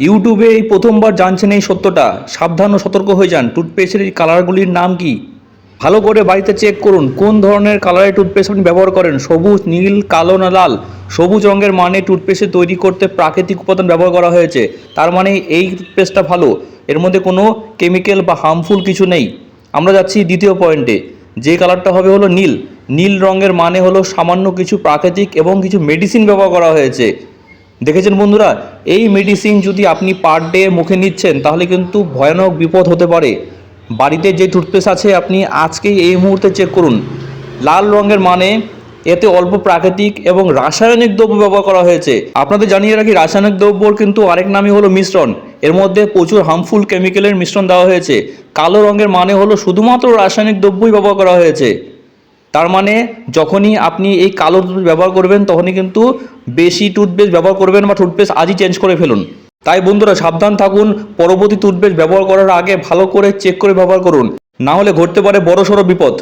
ইউটিউবে এই প্রথমবার জানছেন এই সত্যটা। সাবধান ও সতর্ক হয়ে যান। টুথপেস্টের এই কালারগুলির নাম কি? ভালো করে বাড়িতে চেক করুন, কোন ধরনের কালারের টুথপেস্ট আপনি ব্যবহার করেন? সবুজ, নীল, কালো না লাল? সবুজ রঙের মানে টুথপেস্টে তৈরি করতে প্রাকৃতিক উপাদান ব্যবহার করা হয়েছে। তার মানে এই টুথপেস্টটা ভালো। এর মধ্যে কোনো কেমিক্যাল বা হার্মফুল কিছু নেই। আমরা যাচ্ছি দ্বিতীয় পয়েন্টে। যে কালারটা হবে হলো নীল। নীল রঙের মানে হলো সামান্য কিছু প্রাকৃতিক এবং কিছু মেডিসিন ব্যবহার করা হয়েছে। দেখেছেন বন্ধুরা, এই মেডিসিন যদি আপনি পার ডে মুখে নিচ্ছেন, তাহলে কিন্তু ভয়ানক বিপদ হতে পারে। বাড়িতে যে টুথপেস্ট আছে, আপনি আজকেই এই মুহূর্তে চেক করুন। লাল রঙের মানে এতে অল্প প্রাকৃতিক এবং রাসায়নিক দ্রব্য ব্যবহার করা হয়েছে। আপনাদের জানিয়ে রাখি, রাসায়নিক দ্রব্যর কিন্তু আরেক নামই হলো মিশ্রণ। এর মধ্যে প্রচুর হার্মফুল কেমিক্যালের মিশ্রণ দেওয়া হয়েছে। কালো রঙের মানে হলো শুধুমাত্র রাসায়নিক দ্রব্যই ব্যবহার করা হয়েছে। তার মানে যখনই আপনি এই কালো টুথপেস্ট ব্যবহার করবেন, তখনই কিন্তু বেশি টুথপেস্ট ব্যবহার করবেন বা টুথপেস্ট আজই চেঞ্জ করে ফেলুন। তাই বন্ধুরা, সাবধান থাকুন, পরবর্তী টুথপেস্ট ব্যবহার করার আগে ভালো করে চেক করে ব্যবহার করুন। না হলে ঘটতে পারে বড়সড় বিপদ।